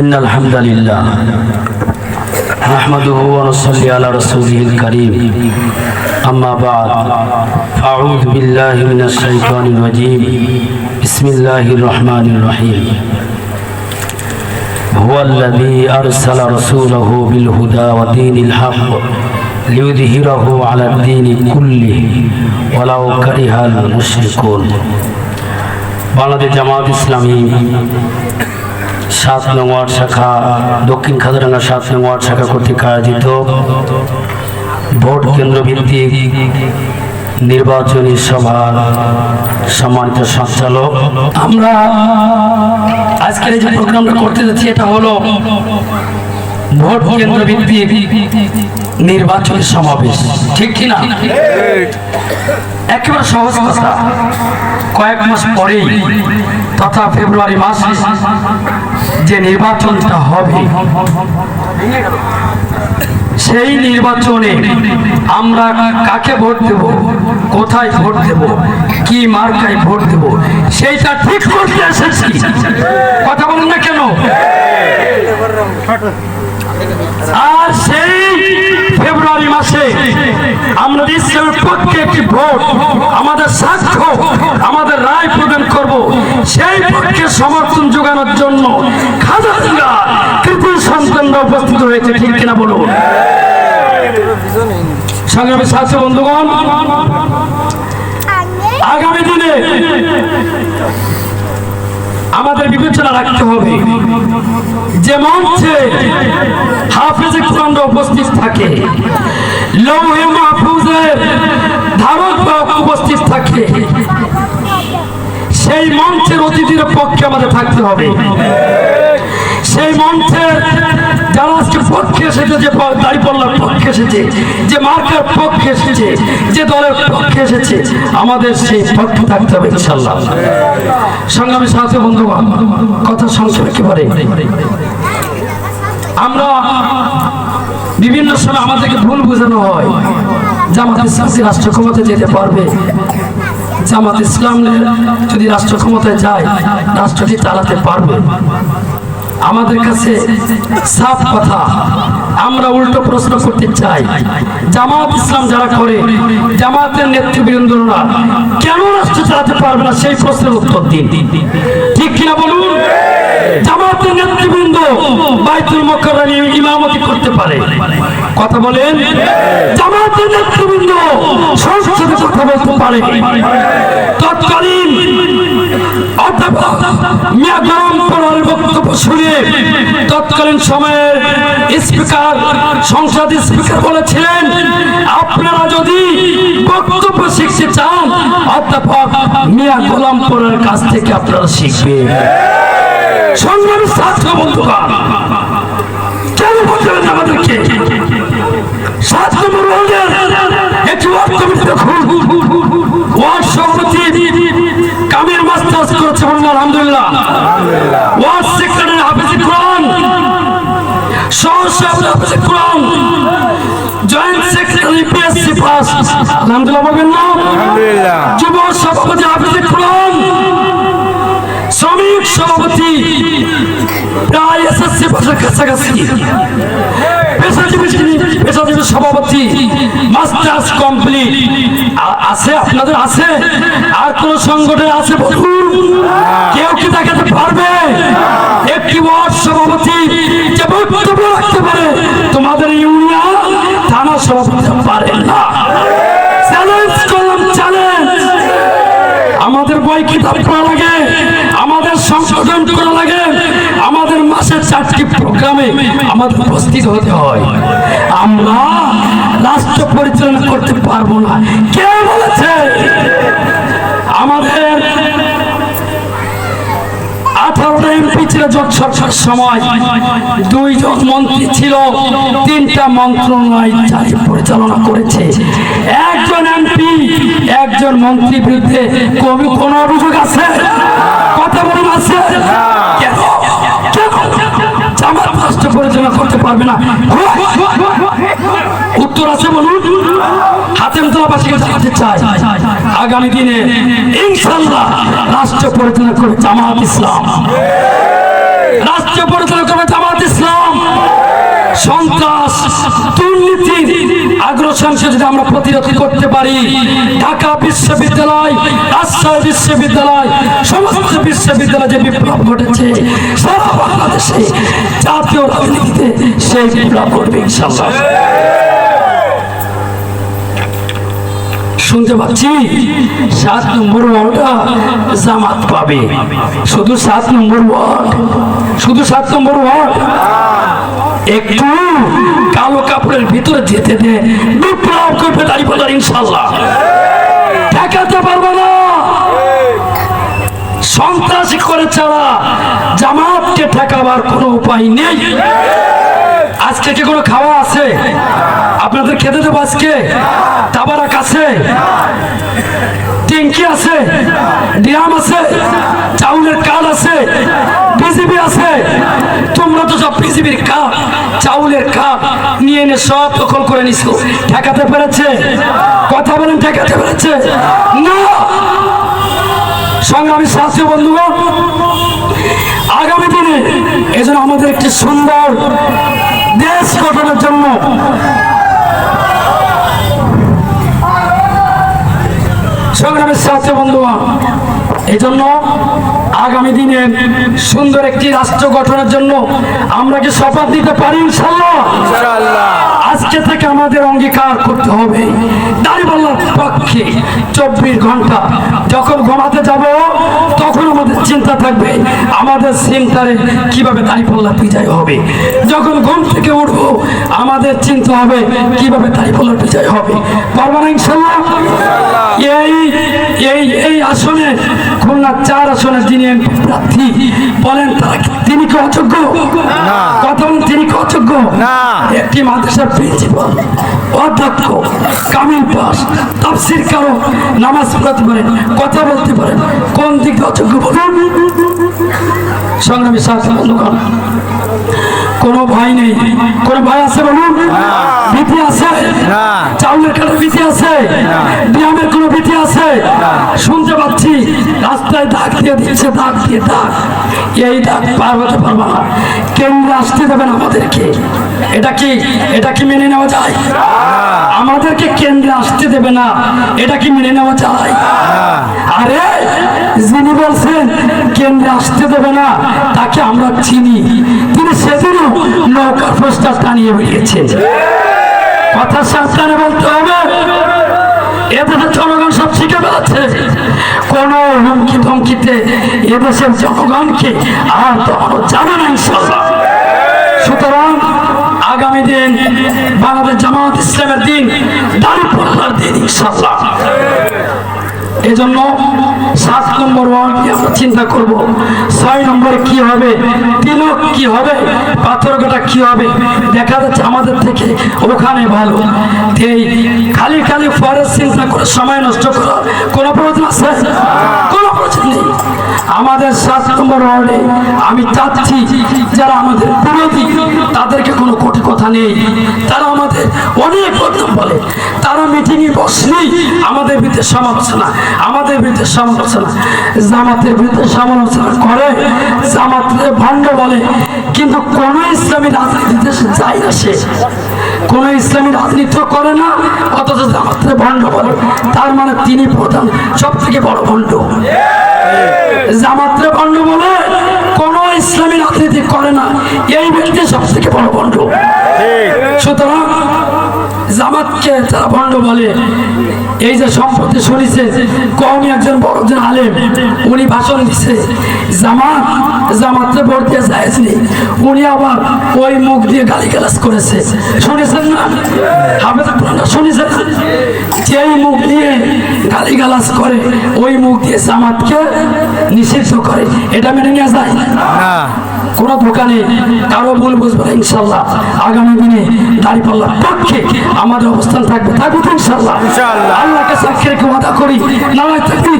إن الحمد لله نحمده ونصلي على رسوله الكريم أما بعد أعوذ بالله من الشيطان الرجيم بسم الله الرحمن الرحيم هو الذي أرسل رسوله بالهدى ودين الحق ليظهره على الدين كله ولو كره المشركون বাংলাদেশ জামাত ইসলামী সাত নং ওয়ার্ড শাখা, দক্ষিণ খাদারাঙ্গা সাত নং ওয়ার্ড শাখা কর্তৃক আয়োজিত ভোট কেন্দ্র ভিত্তিক নির্বাচনী সভার সম্মানিত সঞ্চালক। আমরা আজকের যে প্রোগ্রামটা করতে যাচ্ছি, এটা হলো ভোট কেন্দ্র ভিত্তিক নির্বাচনী সমাবেশ। ঠিক কিনা? একেবারে সহজ কথা। কয়েক মাস পরেই তথা ফেব্রুয়ারি মাসে যে নির্বাচনটা হবে, সেই নির্বাচনে আমরা কাকে ভোট দেব, কোথায় ভোট দেব, কি মার্কায় ভোট দেব, সেইটা ঠিক করতে এসেছি। কথা বলুন না কেন? আর সেই ফেব্রুয়ারি মাসে আমরা ইসলামের পক্ষে একটি ভোট আমাদের সাক্ষ্য আমাদের রায় প্রদান করব। সেই পক্ষে সমর্থন যোগানোর জন্য খাজা কৃতি সন্তানরা উপস্থিত হয়েছে ঠিক কিনা বলুন? সংগ্রামী সাথী বন্ধুগণ আগামী দিনে আমাদের বিবেচনা রাখতে হবে। যে মঞ্চে হাফেজে কোরআনরা উপস্থিত থাকে, লৌহে মাহফুজের ধারক উপস্থিত থাকে, সেই মঞ্চের অতিথির পক্ষে আমাদের থাকতে হবে। সেই মঞ্চের যারা আজকে পক্ষে এসেছে, যে দাঁড়িপাল্লার পক্ষে এসেছে, যে মার্কার যে আমাদের থাকতে হবে সংগ্রামী কথা আমরা বিভিন্ন সময় আমাদেরকে ভুল বোঝানো হয়। জামাত ইসলামী রাষ্ট্র যেতে পারবে, জামাত ইসলাম যদি রাষ্ট্র ক্ষমতায় যায়, রাষ্ট্রটি চালাতে পারবে। আমাদের কাছে সাফ কথা। আমরা উল্টো প্রশ্ন করতে চাই, জামাত ইসলাম যারা করে, জামাতের নেতৃবৃন্দরা, কেন রাষ্ট্র চালাতে পারবে না? সেই প্রশ্নের উত্তর দিন। ঠিক কিনা বলুন? জামাতের নেতৃবৃন্দ বাইতুল মোকাররমে ইমামতি করতে পারে। কথা বলেন? জামাতের নেতৃবৃন্দ সংসদে কথা বলতে পারে। তৎকালীন অধ্যাপক মিয়া বক্তব্য শুনে তৎকালীন সময়ের স্পিকার সংসদ স্পিকার বলেছিলেন আপনারা যদি বক্তব্য শিখতে চান অধ্যাপক মিয়া গোলামপুরের কাছ থেকে আপনারা শিখবেন। সংগ্রামী ছাত্র বন্ধুগণ হাফিজ কোরআন। Joint secretary PSC pass. আলহামদুলিল্লাহ বলবেন না? যুব সভাপতি হাফিজ কোরআন। শ্রমিক সভাপতি প্রায় এসএসসি পাশের কাছাকাছি। পেশাজীবী পেশাজীবী সভাপতি মাস্টার্স কমপ্লিট। আছে? আপনাদের আছে? আর কোন সংগঠন আছে বলুন কেউ কি দেখাতে পারবে? একটি ওয়ার্ড সভাপতি যে বক্তব্য তোমাদের ইউনিয়ন থানা সভাপতি পারেন না। চ্যালেঞ্জ করলাম চ্যালেঞ্জ আমাদের বই কিতাব করা লাগে, আমাদের সংশোধন করা লাগে, আমাদের মাসে চারটি প্রোগ্রামে আমাদের উপস্থিত হতে হয়। আমরা রাষ্ট্র পরিচালনা করতে পারব না। কে বলেছে? আমাদের আঠারোটা এমপি মন্ত্রী ছিল, তিনটা মন্ত্রণালয় পরিচালনা করেছে। একজন একজন মন্ত্রী বিরুদ্ধে কবি আছে? করতে পারবে না। উত্তর আছে বলুন। হাতেম তোলাবাসীকে চাই। আগামী দিনে ইনশাল্লাহ রাষ্ট্র পরিচালনা করে জামাত ইসলাম। রাষ্ট্রীয় পরিচালনা জামাত ইসলাম। সন্ত্রাস, দুর্নীতি আগ্রাসনকে যদি আমরা প্রতিরোধ করতে পারি, ঢাকা বিশ্ববিদ্যালয়, রাজশাহী বিশ্ববিদ্যালয়, সমস্ত বিশ্ববিদ্যালয় যে বিপ্লব ঘটেছে, সারা বাংলাদেশে জাতীয় রাজনীতিতে সেই বিপ্লব ঘটবে ইনশাল্লাহ শুনতে পাচ্ছি সাত নম্বর ওয়ার্ডটা জামাত পাবে। শুধু সাত নম্বর ওয়ার্ড। শুধু সাত নম্বর ওয়ার্ড? একটু কালো কাপড়ের ভিতরে যেতে দে। বিপ্লব করবে দাঁড়িয়ে বলার ইনশাল্লাহ ঠেকাতে পারবে না। সন্ত্রাসী করে ছাড়া জামাতকে ঠেকাবার কোনো উপায় নেই। আজকে কি কোনো খাওয়া আছে? আপনাদের খেতে দেবো আজকে। তাবারাক আছে ট্যাঙ্কি আছে। ড্রাম আছে। চাউলের কাল আছে। বিজিবি আছে। তোমরা তো সব বিজিবির কাপ চাউলের কাপ নিয়ে এনে সব দখল করে নিছো। ঠেকাতে পেরেছে। কথা বলেন, ঠেকাতে পেরেছে। না! সংগ্রামী শাস্ত্রীয় বন্ধুগণ, আগামী দিনে এজন্য আমাদের একটি সুন্দর দেশ গঠনের জন্য। সংগ্রামের সাথে বন্ধুগণ এই জন্য আগামী দিনে সুন্দর একটি রাষ্ট্র গঠনের জন্য আমরা কি শপথ দিতে পারি ইনশাল্লাহ আজকে থেকে আমাদের অঙ্গীকার করতে হবে। দাঁড়িপাল্লার পক্ষে চব্বিশ ঘণ্টা যখন ঘুমাতে যাব চিন্তা থাকবে আমাদের সেন্টারে কীভাবে দাঁড়িপাল্লা বিজয় হবে? যখন ঘুম থেকে উঠবো আমাদের চিন্তা হবে কীভাবে দাঁড়িপাল্লা বিজয় হবে? পারব না ইনশাল্লাহ? এই এই এই আসনে খুলনা চার আসনে যিনি এমপি প্রার্থী বলেন তারা তিনি কি অযোগ্য? কথা তিনি কি অযোগ্য? একটি মাদ্রাসার প্রিন্সিপাল। অধ্যক্ষ কামিল পাস তাফসির কারও নামাজ পড়াতে পারেন কথা বলতে পারেন কোন দিক অযোগ্য বলুন। সংগ্রামী বন্ধুগণ কোনো ভাই নেই কোনো ভাই আছে বলুন? ভীতি আছে? চাউলের কাঠের ভীতি আছে? ব্যায়ামের কোনো ভীতি আছে? শুনতে পাচ্ছি রাস্তায় দাগ দিয়ে দিচ্ছে দাগ দিয়ে দাগ। এই দাগ পার হতে পারব না। কেন্দ্রে আসতে দেবেন আমাদেরকে। এটা কি? এটা কি মেনে নেওয়া যায়? আমাদেরকে কেন্দ্রে আসতে দেবে না। এটা কি মেনে নেওয়া যায়? আরে, যিনি বলছেন কেন্দ্রে আসতে দেবে না, তাকে আমরা চিনি। তিনি সেদিনও নৌকার পোস্টার টানিয়ে বেরিয়েছেন কথা সাবধানে বলতে হবে। এদেশের জনগণ সব শিখে বেড়াচ্ছে কোন হুমকি ধমকিতে এদেশের জনগণকে আর তখনও যাবে না ইনশাল্লাহ। সুতরাং আগামী দিন বাংলাদেশ জামাত ইসলামের দিন দাঁড়ি পাল্লার দিন ইনশাল্লাহ এজন্য সাত নম্বর ওয়ার্ড আমরা চিন্তা করব, ছয় নম্বরে কি হবে, তিলক কি হবে, পাথরঘাটা কি হবে, দেখা যাচ্ছে আমাদের থেকে ওখানে ভালো। এই খালি খালি পরের চিন্তা করে সময় নষ্ট করা কোনো প্রয়োজন আছে? কোনো প্রয়োজন নেই। আমাদের সাত নম্বর ওয়ার্ডে আমি চাচ্ছি যারা আমাদের বিরোধী, তাদেরকে কোনো কোটি কথা নেই। তারা আমাদের অনেক বদনাম বলে। তারা মিটিংয়ে বসলেই আমাদের বিরুদ্ধে সমালোচনা, আমাদের বিরুদ্ধে সমালোচনা। জামাতের বিরুদ্ধে সমালোচনা করে, জামাতের ভণ্ড বলে। কিন্তু কোনো ইসলামী রাজনীতিতে যায় না সে। কোন ইসলামী রাজনীতি করে না, অথচ জামাতের ভণ্ড বলে তার মানে তিনি প্রধান সব থেকে বড় ভণ্ড জামাত্রে ভণ্ড বলে কোন ইসলামী রাজনীতি করে না, এই ব্যক্তি সব থেকে বড় ভণ্ড সুতরাং জামাতকে তারা ভণ্ড বলে। এই যে সম্প্রতি শুনেছে কমই একজন বড় আলেম, উনি ভাষণ দিছে, জামাত জামাতে ভোট দিয়ে যায়জ নেই। উনি আবার ওই মুখ দিয়ে গালি গালাজ করেছে। শুনেছেন না? আপনারা শুনেছেন? যেই মুখ দিয়ে গালি গালাজ করে, ওই মুখ দিয়ে জামাতকে নিষিদ্ধ করে, এটা মেনে নেওয়া যায়? না। কোনো দোকানে কারও ভুল বুঝবে না ইনশাল্লাহ আগামী দিনে দাঁড়িপাল্লার পক্ষে আমাদের অবস্থান থাকবে থাকবে ইনশাল্লাহ। আল্লাহকে সাক্ষী রেখে ওয়াদা করি নারায় থাকবি।